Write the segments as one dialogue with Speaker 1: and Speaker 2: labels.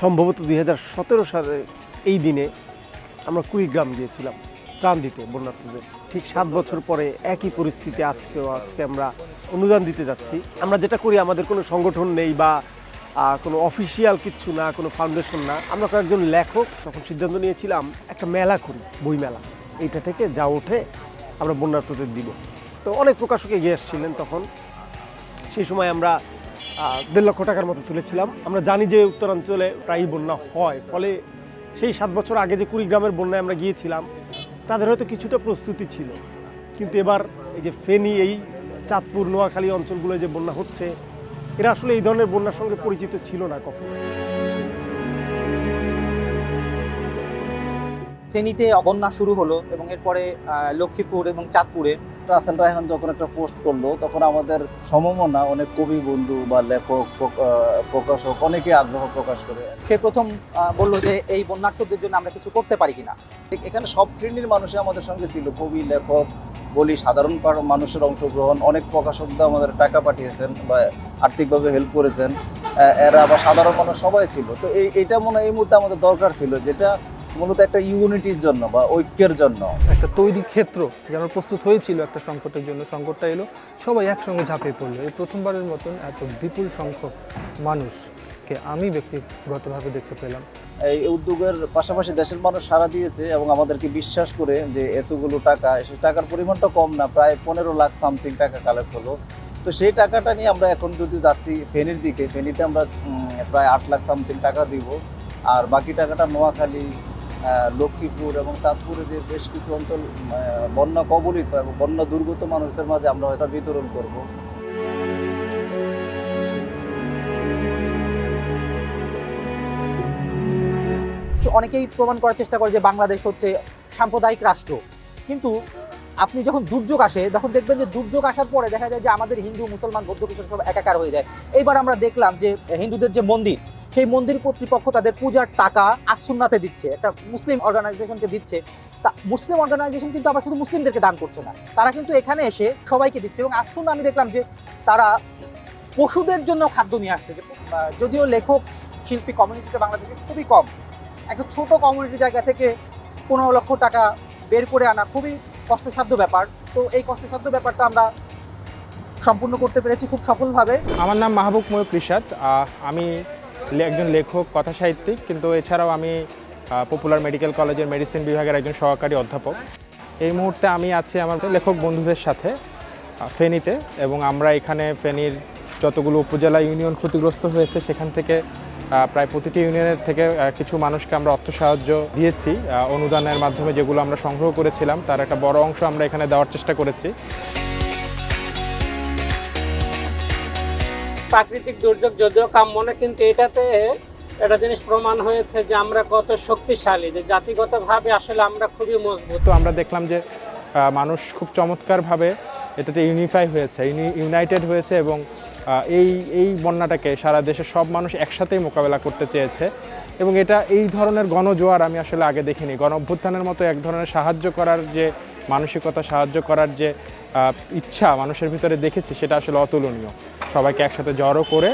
Speaker 1: সম্ভবত দুই হাজার সতেরো সালে এই দিনে আমরা কুড়িগ্রাম গিয়েছিলাম, ত্রাণ দিতে বন্যার্থীদের ঠিক সাত বছর পরে একই পরিস্থিতি আজকেও, আজকে আমরা অনুদান দিতে যাচ্ছি। আমরা যেটা করি, আমাদের কোনো সংগঠন নেই বা কোনো অফিসিয়াল কিচ্ছু না, কোনো ফাউন্ডেশন না। আমরা কয়েকজন লেখক তখন সিদ্ধান্ত নিয়েছিলাম, একটা মেলা করি বই মেলা এইটা থেকে যা ওঠে আমরা বন্যার্থদের দিব। তো অনেক প্রকাশক এগিয়ে এসেছিলেন তখন। সেই সময় আমরা দেড় লক্ষ টাকার মতো তুলেছিলাম। আমরা জানি যে উত্তরাঞ্চলে প্রায়ই বন্যা হয়, ফলে সেই সাত বছর আগে যে কুড়িগ্রামের বন্যায় আমরা গিয়েছিলাম, তাদের হয়তো কিছুটা প্রস্তুতি ছিল। কিন্তু এবার এই যে ফেনী, এই চাঁদপুর, নোয়াখালী অঞ্চলগুলোয় যে বন্যা হচ্ছে, এরা আসলে এই ধরনের বন্যার সঙ্গে পরিচিত ছিল না কখনো।
Speaker 2: ফেনীতে অবন্যা শুরু হলো এবং এরপরে লক্ষ্মীপুর এবং চাঁদপুরে
Speaker 3: রাসেল রায়হান যখন একটা পোস্ট করল, তখন আমাদের সমমনা অনেক কবি বন্ধু বা লেখক প্রকাশক অনেকে আগ্রহ প্রকাশ করে।
Speaker 2: সে প্রথম বলল যে এই বন্যার্থদের জন্য আমরা কিছু করতে পারি কিনা।
Speaker 3: এখানে সব শ্রেণির মানুষই আমাদের সঙ্গে ছিল। কবি, লেখক, বলি, সাধারণ মানুষের অংশগ্রহণ, অনেক প্রকাশকরা আমাদের টাকা পাঠিয়েছেন বা আর্থিকভাবে হেল্প করেছেন। এরা বা সাধারণ মানুষ সবাই ছিল। তো এই এটা মনে হয় এই মুহূর্তে আমাদের দরকার ছিল, যেটা মূলত একটা ইউনিটির জন্য বা ঐক্যের জন্য।
Speaker 4: একটা তৈরি ক্ষেত্র যেন প্রস্তুত হয়েছিল একটা সংকটের জন্য সংকটটা এলো সবাই একসঙ্গে ঝাঁপিয়ে পড়ল। এই প্রথমবারের মতন এত বিপুল সংখ্যক মানুষকে আমি ব্যক্তিগতভাবে দেখতে পেলাম।
Speaker 3: এই উদ্যোগের পাশাপাশি দেশের মানুষ সাড়া দিয়েছে এবং আমাদেরকে বিশ্বাস করে যে এতগুলো টাকা সেই টাকার পরিমাণটা কম না প্রায় পনেরো লাখ সামথিং টাকা কালেক্ট হলো। তো সেই টাকাটা নিয়ে আমরা এখন যদি যাচ্ছি ফেনীর দিকে ফেনীতে আমরা প্রায় আট লাখ সামথিং টাকা দিব। আর বাকি টাকাটা নোয়াখালী লক্ষ্মীপুর এবং চাঁদপুরে যে বেশ কিছু অঞ্চল বন্যা কবলিত এবং বন্যা দুর্গত মানুষদের মাঝে আমরা এটা বিতরণ করব।
Speaker 2: অনেকেই প্রমাণ করার চেষ্টা করে যে বাংলাদেশ হচ্ছে সাম্প্রদায়িক রাষ্ট্র। কিন্তু আপনি যখন দুর্যোগ আসে, তখন দেখবেন যে দুর্যোগ আসার পরে দেখা যায় যে আমাদের হিন্দু, মুসলমান, বৌদ্ধ, খ্রিস্টান সব একাকার হয়ে যায়। এইবার আমরা দেখলাম যে হিন্দুদের যে মন্দির সেই মন্দির কর্তৃপক্ষ তাদের পূজার টাকা আসুন্নাতে দিচ্ছে। একটা মুসলিম অর্গানাইজেশনকে দিচ্ছে। তা মুসলিম অর্গানাইজেশন কিন্তু আবার শুধু মুসলিমদেরকে দান করছে না। তারা কিন্তু এখানে এসে সবাইকে দিচ্ছে এবং আসুন্না আমি দেখলাম যে তারা পশুদের জন্য খাদ্য নিয়ে আসছে। যদিও লেখক, শিল্পী, কমিউনিটিটা বাংলাদেশে খুবই কম। একটা ছোট কমিউনিটি জায়গা থেকে পনেরো লক্ষ টাকা বের করে আনা খুবই কষ্টসাধ্য ব্যাপার। তো এই কষ্টসাধ্য ব্যাপারটা আমরা সম্পূর্ণ করতে পেরেছি খুব সফলভাবে।
Speaker 4: আমার নাম মাহবুব ময়ূক রিশাদ আমি একজন লেখক, কথা সাহিত্যিক, কিন্তু এছাড়াও আমি পপুলার মেডিকেল কলেজের মেডিসিন বিভাগের একজন সহকারী অধ্যাপক। এই মুহূর্তে আমি আছি আমার লেখক বন্ধুদের সাথে ফেনীতে এবং আমরা এখানে ফেনীর যতগুলো উপজেলা ইউনিয়ন ক্ষতিগ্রস্ত হয়েছে, সেখান থেকে প্রায় প্রতিটি ইউনিয়নের থেকে কিছু মানুষকে আমরা অর্থ সাহায্য দিয়েছি অনুদানের মাধ্যমে যেগুলো আমরা সংগ্রহ করেছিলাম, তার একটা বড় অংশ আমরা এখানে দেওয়ার চেষ্টা করেছি।
Speaker 5: প্রাকৃতিক দুর্যোগ যদিও কাম্য না, কিন্তু এটাতে একটা জিনিস প্রমাণ হয়েছে যে আমরা কত শক্তিশালী, যে জাতিগতভাবে আসলে আমরা খুবই মজবুত।
Speaker 4: তো আমরা দেখলাম যে মানুষ খুব চমৎকারভাবে এটাতে ইউনিফাই হয়েছে ইউনাইটেড হয়েছে এবং এই এই বন্যাটাকে সারা দেশের সব মানুষ একসাথেই মোকাবেলা করতে চেয়েছে এবং এটা এই ধরনের গণজোয়ার আমি আসলে আগে দেখিনি। গণ অভ্যুত্থানের মতো এক ধরনের সাহায্য করার যে মানসিকতা, সাহায্য করার যে ইচ্ছা মানুষের ভিতরে দেখেছি, সেটা আসলে অতুলনীয়। সবাইকে একসাথে জড়ো করে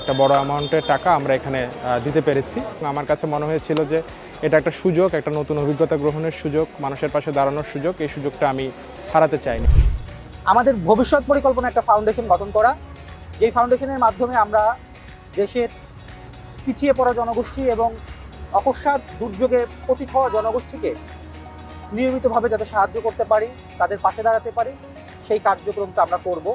Speaker 4: একটা বড় অ্যামাউন্টের টাকা আমরা এখানে দিতে পেরেছি। আমার কাছে মনে হয়েছিল যে এটা একটা সুযোগ, একটা নতুন অভিজ্ঞতা গ্রহণের সুযোগ, মানুষের পাশে দাঁড়ানোর সুযোগ। এই সুযোগটা আমি হারাতে চাইনি।
Speaker 2: আমাদের ভবিষ্যৎ পরিকল্পনা একটা ফাউন্ডেশন গঠন করা। যেই ফাউন্ডেশনের মাধ্যমে আমরা দেশের পিছিয়ে পড়া জনগোষ্ঠী এবং অকস্মাৎ দুর্যোগে পতিত হওয়া জনগোষ্ঠীকে নিয়মিতভাবে যাতে সাহায্য করতে পারি, তাদের পাশে দাঁড়াতে পারি, সেই কার্যক্রমটা আমরা করব।